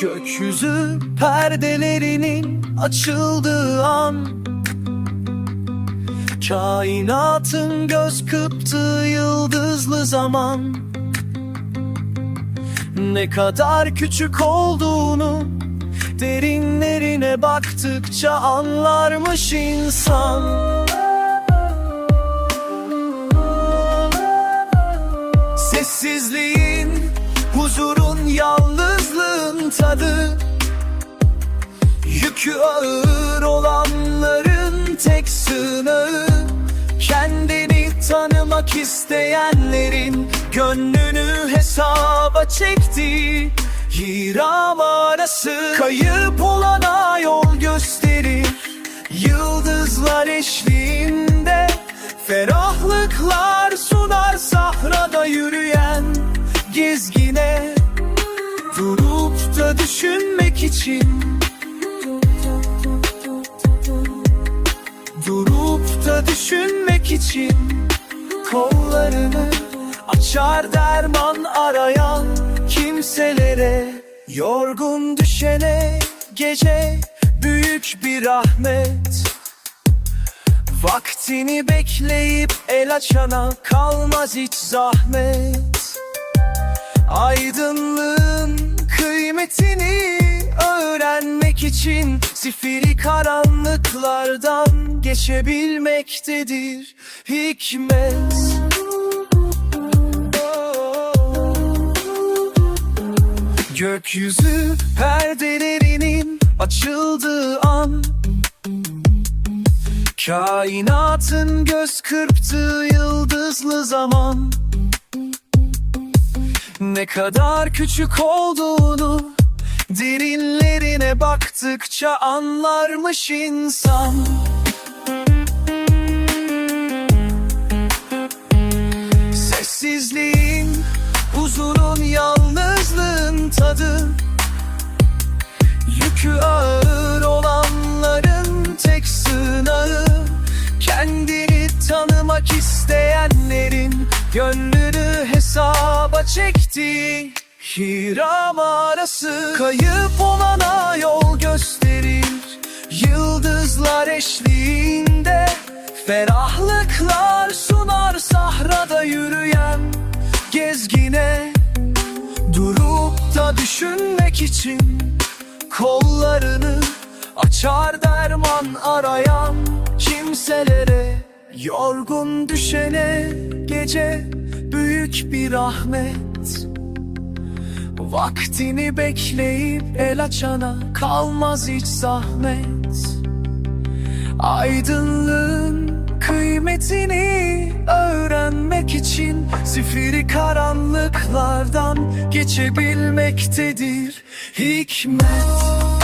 Gökyüzü perdelerinin açıldığı an. Kainatın göz kırptığı yıldızlı zaman. Ne kadar küçük olduğunu Derinlerine baktıkça anlarmış insan. Sessizliğin, huzurun, yalnızlığın tadı Yükü ağır olanların tek sığınağı. Kendini tanımak isteyenlerin Gönlünü hesaba çektiği Hiram arası Kayıp olana yol gösterir. Yıldızlar eşliğinde Ferahlıklar sunar sahrada yürüyen Gezgine. Durup düşünmek için Durup da düşünmek için Kollarını açar derman arayan kimselere Yorgun düşene gece büyük bir rahmet. Vaktini bekleyip el açana kalmaz hiç zahmet. Aydınlığın kıymetini öğrenmek için Zifiri karanlıklardan geçebilmektedir hikmet. Gökyüzü perdelerinin açıldığı an Kainatın göz kırptığı yıldızlı zaman Ne kadar küçük olduğunu Derinlerine baktıkça anlarmış insan tanımak isteyenlerin Gönlünü hesaba çektiği Hiram arası Kayıp olana yol gösterir. Yıldızlar eşliğinde Ferahlıklar sunar sahrada yürüyen Gezgine. Durup da düşünmek için Kollarını açar derman arayan kimselere Yorgun düşene gece büyük bir rahmet. Vaktini bekleyip el açana kalmaz hiç zahmet. Aydınlığın kıymetini öğrenmek için Zifiri karanlıklardan geçebilmektedir hikmet